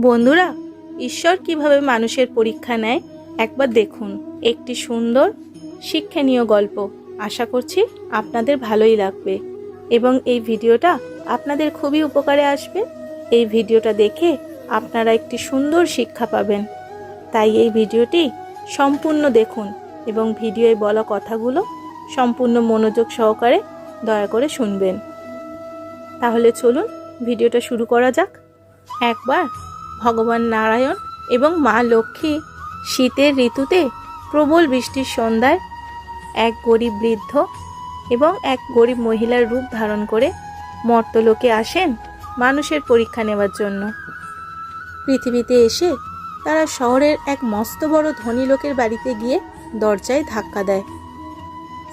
বন্ধুরা, ঈশ্বর কীভাবে মানুষের পরীক্ষা নেয়, একবার দেখুন। একটি সুন্দর, শিক্ষণীয় গল্প। আশা করছি আপনাদের ভালোই লাগবে। এবং এই ভিডিওটা আপনাদের খুবই উপকারে আসবে। এই ভিডিওটা দেখে আপনারা একটি সুন্দর শিক্ষা পাবেন। তাই এই ভিডিওটি সম্পূর্ণ দেখুন এবং ভিডিওয় বলা কথাগুলো সম্পূর্ণ মনোযোগ সহকারে দয়া করে শুনবেন। তাহলে চলুন, ভিডিওটা শুরু করা যাক। একবার ভগবান নারায়ণ এবং মা লক্ষ্মী শীতের ঋতুতে প্রবল বৃষ্টির সন্ধ্যায় এক গরিব বৃদ্ধ এবং এক গরিব মহিলার রূপ ধারণ করে মর্তলোকে আসেন মানুষের পরীক্ষা নেওয়ার জন্য। পৃথিবীতে এসে তারা শহরের এক মস্ত বড় ধনী লোকের বাড়িতে গিয়ে দরজায় ধাক্কা দেয়।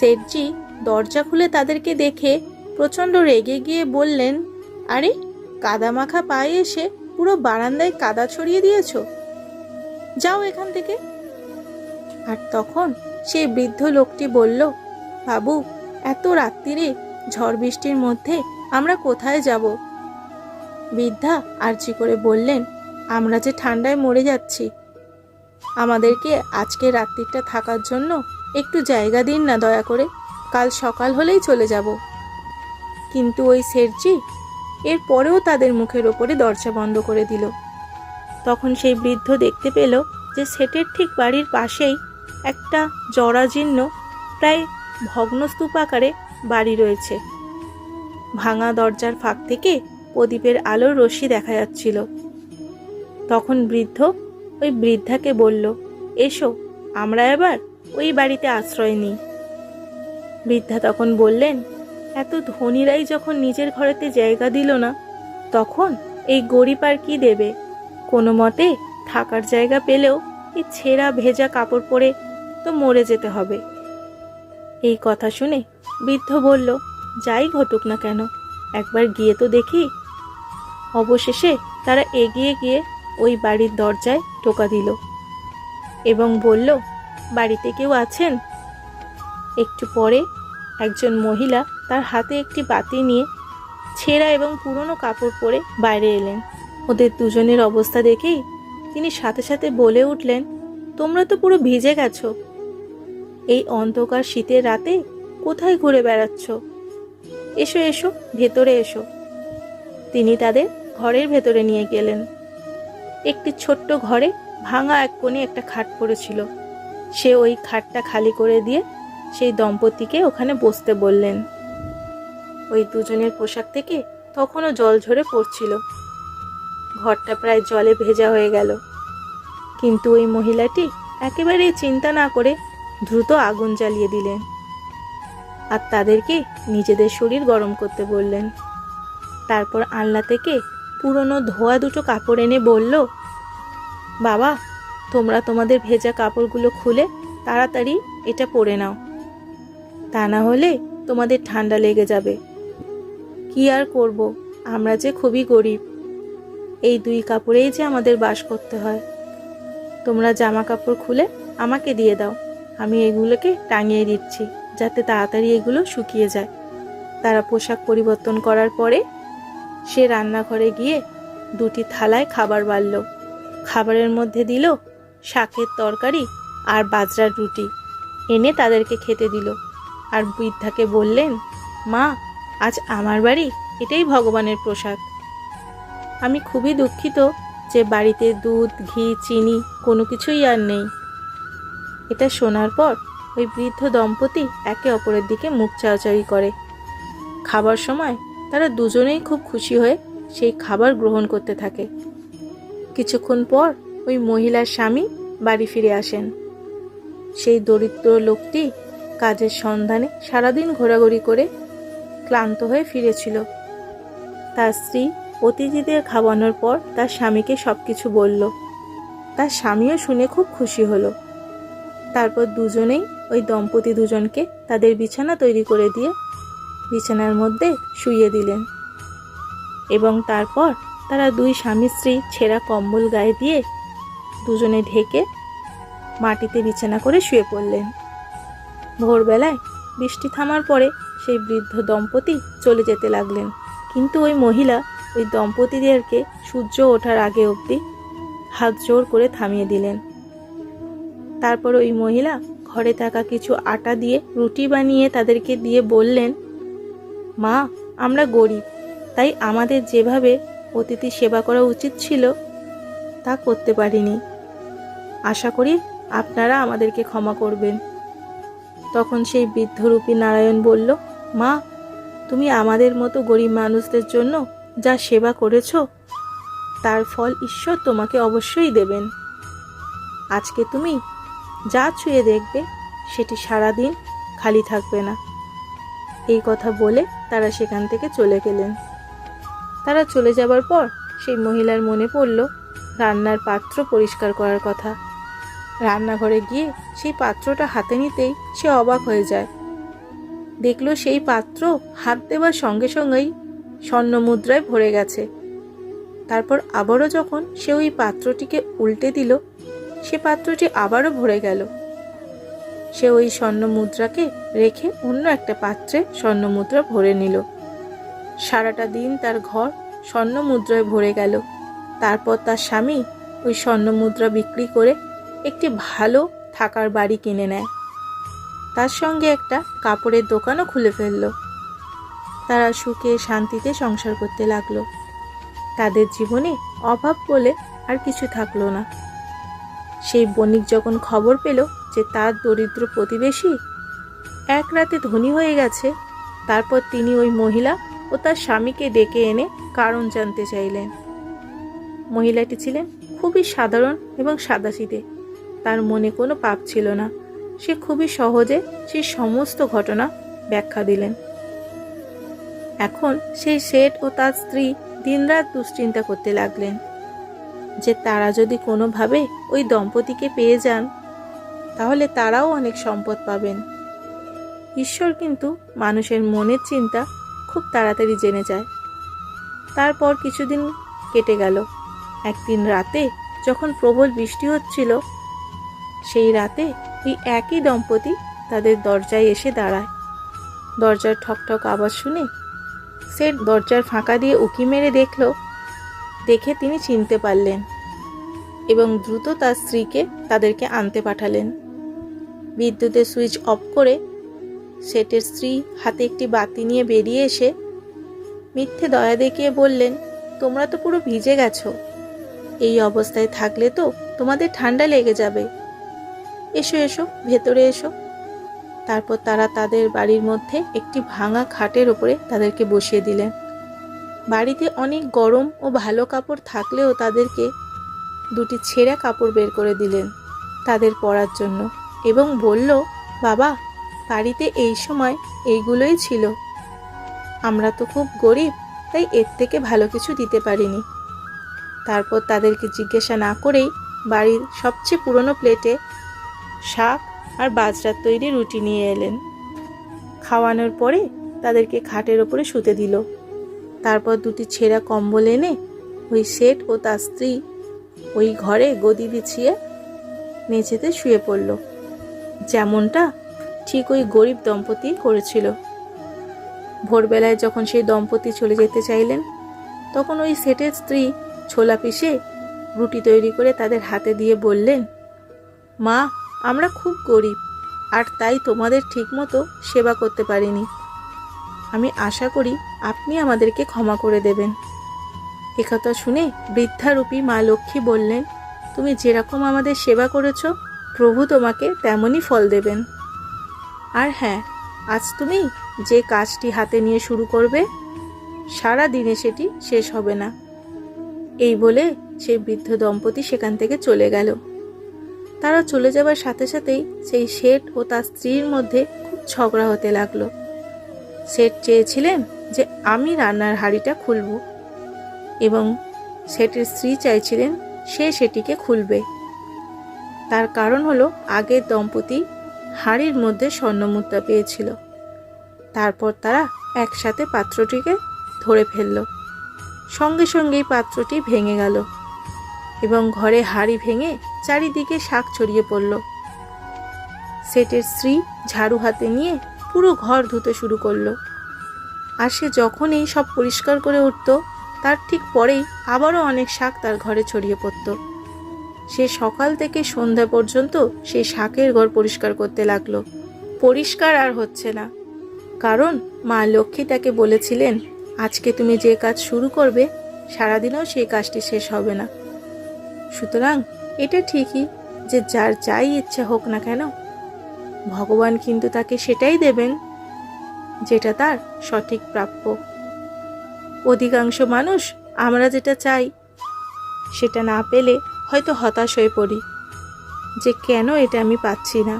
শেঠজি দরজা খুলে তাদেরকে দেখে প্রচণ্ড রেগে গিয়ে বললেন, আরে, কাদামাখা পায়ে এসে পুরো বারান্দায় কাদা ছড়িয়ে দিয়েছ? যাও এখান থেকে। আর তখন সেই বৃদ্ধ লোকটি বলল, বাবু, এত রাত্রিরে ঝড় বৃষ্টির মধ্যে আমরা কোথায় যাব? বৃদ্ধা আর্জি করে বললেন, আমরা যে ঠান্ডায় মরে যাচ্ছি। আমাদেরকে আজকে রাত্রিটা থাকার জন্য একটু জায়গা দিন না দয়া করে। কাল সকাল হলেই চলে যাব। কিন্তু ওই শেরজি এর পরেও তাদের মুখের ওপরে দরজা বন্ধ করে দিল। তখন সেই বৃদ্ধ দেখতে পেল যে সেটের ঠিক বাড়ির পাশেই একটা জরাজীর্ণ, প্রায় ভগ্নস্তূপ আকারে বাড়ি রয়েছে। ভাঙা দরজার ফাঁক থেকে প্রদীপের আলোর রশ্মি দেখা যাচ্ছিল। তখন বৃদ্ধ ওই বৃদ্ধাকে বলল, এসো, আমরা এবার ওই বাড়িতে আশ্রয় নিই। বৃদ্ধা তখন বললেন এত ধনীরাই যখন নিজের ঘরেতে জায়গা দিল না, তখন এই গরিব আর কি দেবে? কোনো মতে থাকার জায়গা পেলেও এই ছেঁড়া ভেজা কাপড় পরে তো মরে যেতে হবে। এই কথা শুনে বৃদ্ধ বলল, যাই ঘটুক না কেন, একবার গিয়ে তো দেখি। অবশেষে তারা এগিয়ে গিয়ে ওই বাড়ির দরজায় টোকা দিল এবং বলল, বাড়িতে কেউ আছেন? একটু পরে একজন মহিলা তার হাতে একটি বাতি নিয়ে ছেঁড়া এবং পুরনো কাপড় পরে বাইরে এলেন। ওদের দুজনের অবস্থা দেখেই তিনি সাথে সাথে বলে উঠলেন, তোমরা তো পুরো ভিজে গেছো। এই অন্ধকার শীতের রাতে কোথায় ঘুরে বেড়াচ্ছ? এসো এসো, ভেতরে এসো। তিনি তাদের ঘরের ভেতরে নিয়ে গেলেন। একটি ছোট্ট ঘরে ভাঙা এক কোণে একটা খাট পড়েছিল। সে ওই খাটটা খালি করে দিয়ে সেই দম্পতিকে ওখানে বসতে বললেন। ওই দুজনের পোশাক থেকে তখনও জল ঝরে পড়ছিল। ঘরটা প্রায় জলে ভেজা হয়ে গেল। কিন্তু ওই মহিলাটি একেবারেই চিন্তা না করে দ্রুত আগুন জ্বালিয়ে দিলেন আর তাদেরকে নিজেদের শরীর গরম করতে বললেন। তারপর আনলা থেকে পুরনো ধোয়া দুটো কাপড় এনে বলল, বাবা, তোমরা তোমাদের ভেজা কাপড়গুলো খুলে তাড়াতাড়ি এটা পরে নাও। তা না হলে তোমাদের ঠান্ডা লেগে যাবে। কি আর করব? আমরা যে খুবই গরিব। এই দুই কাপড়েই যে আমাদের বাস করতে হয়। তোমরা জামা কাপড় খুলে আমাকে দিয়ে দাও। আমি এগুলোকে টাঙিয়ে দিচ্ছি, যাতে তাড়াতাড়ি এগুলো শুকিয়ে যায়। তারা পোশাক পরিবর্তন করার পরে সে রান্নাঘরে গিয়ে দুটি থালায় খাবার বাড়ল। খাবারের মধ্যে দিল শাকের তরকারি আর বাজরার রুটি। এনে তাদেরকে খেতে দিল। আর বৃদ্ধাকে বললেন, মা আজ আমার বাড়ি, এটাই ভগবানের প্রসাদ। আমি খুবই দুঃখিত যে বাড়িতে দুধ, ঘি, চিনি কোনো কিছুই আর নেই। এটা শোনার পর ওই বৃদ্ধ দম্পতি একে অপরের দিকে মুখ চাওয়াচাওয়ি করে। খাবার সময় তারা দুজনেই খুব খুশি হয়ে সেই খাবার গ্রহণ করতে থাকে। কিছুক্ষণ পর ওই মহিলার স্বামী বাড়ি ফিরে আসেন। সেই দরিদ্র লোকটি কাজের সন্ধানে সারাদিন ঘোরাঘুরি করে ক্লান্ত হয়ে ফিরেছিল। তার স্ত্রী অতিথিদের খাওয়ানোর পর তার স্বামীকে সব কিছু বলল। তার স্বামীও শুনে খুব খুশি হলো। তারপর দুজনেই ওই দম্পতি দুজনকে তাদের বিছানা তৈরি করে দিয়ে বিছানার মধ্যে শুইয়ে দিলেন। এবং তারপর তারা দুই স্বামী স্ত্রী ছেঁড়া কম্বল গায়ে দিয়ে দুজনে ঢেকে মাটিতে বিছানা করে শুয়ে পড়লেন। ভোরবেলায় বৃষ্টি থামার পরে সেই বৃদ্ধ দম্পতি চলে যেতে লাগলেন। কিন্তু ওই মহিলা ওই দম্পতিদেরকে সূর্য ওঠার আগে অবধি হাত জোর করে থামিয়ে দিলেন। তারপর ওই মহিলা ঘরে থাকা কিছু আটা দিয়ে রুটি বানিয়ে তাদেরকে দিয়ে বললেন, মা, আমরা গরিব, তাই আমাদের যেভাবে অতিথি সেবা করা উচিত ছিল, তা করতে পারিনি। আশা করি আপনারা আমাদেরকে ক্ষমা করবেন। তখন সেই বৃদ্ধরূপী নারায়ণ বলল মা, তুমি আমাদের মতো গরিব মানুষদের জন্য যা সেবা করেছ, তার ফল ঈশ্বর তোমাকে অবশ্যই দেবেন। আজকে তুমি যা ছুঁয়ে দেখবে, সেটি সারাদিন খালি থাকবে না। এই কথা বলে তারা সেখান থেকে চলে গেলেন। তারা চলে যাবার পর সেই মহিলার মনে পড়ল রান্নার পাত্র পরিষ্কার করার কথা। রান্নাঘরে গিয়ে সেই পাত্রটা হাতে নিতেই সে অবাক হয়ে যায়। দেখল সেই পাত্র হাত দেওয়ার সঙ্গে সঙ্গেই স্বর্ণ মুদ্রায় ভরে গেছে। তারপর আবারও যখন সে ওই পাত্রটিকে উল্টে দিল, সে পাত্রটি আবারও ভরে গেল। সে ওই স্বর্ণ মুদ্রাকে রেখে অন্য একটা পাত্রে স্বর্ণ মুদ্রা ভরে নিল। সারাটা দিন তার ঘর স্বর্ণ মুদ্রায় ভরে গেল। তারপর তার স্বামী ওই স্বর্ণ মুদ্রা বিক্রি করে একটি ভালো থাকার বাড়ি কিনে নেয়। তার সঙ্গে একটা কাপড়ের দোকানও খুলে ফেলল। তারা সুখে শান্তিতে সংসার করতে লাগল। তাদের জীবনে অভাব বলে আর কিছু থাকল না। সেই বণিক যখন খবর পেল যে তার দরিদ্র প্রতিবেশী এক রাতে ধনী হয়ে গেছে, তারপর তিনি ওই মহিলা ও তার স্বামীকে ডেকে এনে কারণ জানতে চাইলেন। মহিলাটি ছিলেন খুবই সাধারণ এবং সাদাসিদে তার মনে কোনো পাপ ছিল না। সে খুবই সহজে সেই সমস্ত ঘটনা ব্যাখ্যা দিলেন। এখন সেই শেঠ ও তার স্ত্রী দিনরাত দুশ্চিন্তা করতে লাগলেন যে তারা যদি কোনোভাবে ওই দম্পতিকে পেয়ে যান, তাহলে তারাও অনেক সম্পদ পাবেন। ঈশ্বর কিন্তু মানুষের মনের চিন্তা খুব তাড়াতাড়ি জেনে যায়। তারপর কিছুদিন কেটে গেল। একদিন রাতে যখন প্রবল বৃষ্টি হচ্ছিল, সেই রাতে ওই একই দম্পতি তাদের দরজায় এসে দাঁড়ায়। দরজার ঠকঠক আওয়াজ শুনে সে দরজার ফাঁকা দিয়ে উকি মেরে দেখল, দেখে তিনি চিনতে পারলেন এবং দ্রুত তার স্ত্রীকে তাদেরকে আনতে পাঠালেন। বিদ্যুতের সুইচ অফ করে সেটের স্ত্রী হাতে একটি বাতি নিয়ে বেরিয়ে এসে মিথ্যে দয়া দেখিয়ে বললেন, তোমরা তো পুরো ভিজে গেছো। এই অবস্থায় থাকলে তো তোমাদের ঠান্ডা লেগে যাবে। এসো এসো, ভেতরে এসো। তারপর তারা তাদের বাড়ির মধ্যে একটি ভাঙা খাটের ওপরে তাদেরকে বসিয়ে দিলেন। বাড়িতে অনেক গরম ও ভালো কাপড় থাকলেও তাদেরকে দুটি ছেঁড়া কাপড় বের করে দিলেন তাদের পরার জন্য এবং বলল, বাবা, বাড়িতে এই সময় এইগুলোই ছিল। আমরা তো খুব গরিব, তাই এর থেকে ভালো কিছু দিতে পারিনি। তারপর তাদেরকে জিজ্ঞাসা না করেই বাড়ির সবচেয়ে পুরনো প্লেটে শাক আর বাজরার তৈরি রুটি নিয়ে এলেন। খাওয়ানোর পরে তাদেরকে খাটের ওপরে শুতে দিল। তারপর দুটি ছেঁড়া কম্বল এনে ওই শেঠ ও তার স্ত্রী ওই ঘরে গদি বিছিয়ে মেঝেতে শুয়ে পড়ল। যেমনটা ঠিক ওই গরিব দম্পতি করেছিল। ভোরবেলায় যখন সেই দম্পতি চলে যেতে চাইলেন, তখন ওই সেটের স্ত্রী ছোলা পিষে রুটি তৈরি করে তাদের হাতে দিয়ে বললেন, মা আমরা খুব গরিব, আর তাই তোমাদের ঠিকমতো সেবা করতে পারিনি। আমি আশা করি আপনি আমাদেরকে ক্ষমা করে দেবেন। একথা শুনে বৃদ্ধারূপী মা লক্ষ্মী বললেন, তুমি যেরকম আমাদের সেবা করেছ, প্রভু তোমাকে তেমনই ফল দেবেন। আর হ্যাঁ আজ তুমি যে কাজটি হাতে নিয়ে শুরু করবে, সারা দিনে সেটি শেষ হবে না। এই বলে সেই বৃদ্ধ দম্পতি সেখান থেকে চলে গেল। তারা চলে যাবার সাথে সাথেই সেই শেঠ ও তার স্ত্রীর মধ্যে খুব ঝগড়া হতে লাগল। শেঠ চেয়েছিলেন যে আমি রান্নার হাঁড়িটা খুলব এবং শেঠের স্ত্রী চাইছিলেন সে সেটিকে খুলবে। তার কারণ হলো আগের দম্পতি হাঁড়ির মধ্যে স্বর্ণমুদ্রা পেয়েছিল। তারপর তারা একসাথে পাত্রটিকে ধরে ফেলল। সঙ্গে সঙ্গেই পাত্রটি ভেঙে গেল। এবং ঘরে হাড়ি ভেঙে চারিদিকে শাক ছড়িয়ে পড়ল। সেটের স্ত্রী ঝাড়ু হাতে নিয়ে পুরো ঘর ধুতে শুরু করল। আর সে যখনই সব পরিষ্কার করে উঠত, তার ঠিক পরেই আবারও অনেক শাক তার ঘরে ছড়িয়ে পড়ত। সে সকাল থেকে সন্ধ্যা পর্যন্ত সেই শাকের ঘর পরিষ্কার করতে লাগল। পরিষ্কার আর হচ্ছে না। কারণ মা লক্ষ্মী তাকে বলেছিলেন, আজকে তুমি যে কাজ শুরু করবে, সারাদিনও সেই কাজটি শেষ হবে না। সুতরাং এটা ঠিকই যে যার যাই ইচ্ছা হোক না কেন, ভগবান কিন্তু তাকে সেটাই দেবেন যেটা তার সঠিক প্রাপ্য। অধিকাংশ মানুষ আমরা যেটা চাই সেটা না পেলে হয়তো হতাশ হয়ে পড়ি যে কেন এটা আমি পাচ্ছি না।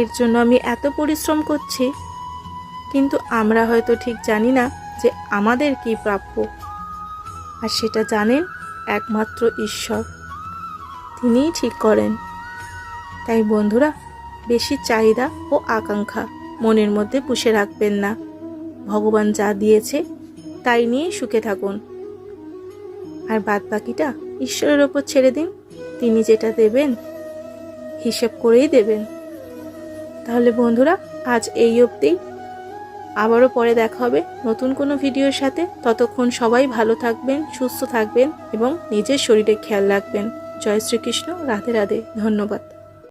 এর জন্য আমি এত পরিশ্রম করছি, কিন্তু আমরা হয়তো ঠিক জানি না যে আমাদের কি প্রাপ্য। আর সেটা জানেন একমাত্র ঈশ্বর। তিনিই ঠিক করেন। তাই বন্ধুরা, বেশি চাহিদা ও আকাঙ্ক্ষা মনের মধ্যে পুষে রাখবেন না। ভগবান যা দিয়েছে, তাই নিয়ে সুখে থাকুন। আর বাদ বাকিটা ঈশ্বরের ওপর ছেড়ে দিন। তিনি যেটা দেবেন, হিসেব করেই দেবেন। তাহলে বন্ধুরা, আজ এই অবধিই আবারও পরে দেখা হবে নতুন কোনো ভিডিওর সাথে। ততক্ষণ সবাই ভালো থাকবেন, সুস্থ থাকবেন এবং নিজের শরীরে খেয়াল রাখবেন। জয় শ্রীকৃষ্ণ, রাধে রাধে, ধন্যবাদ।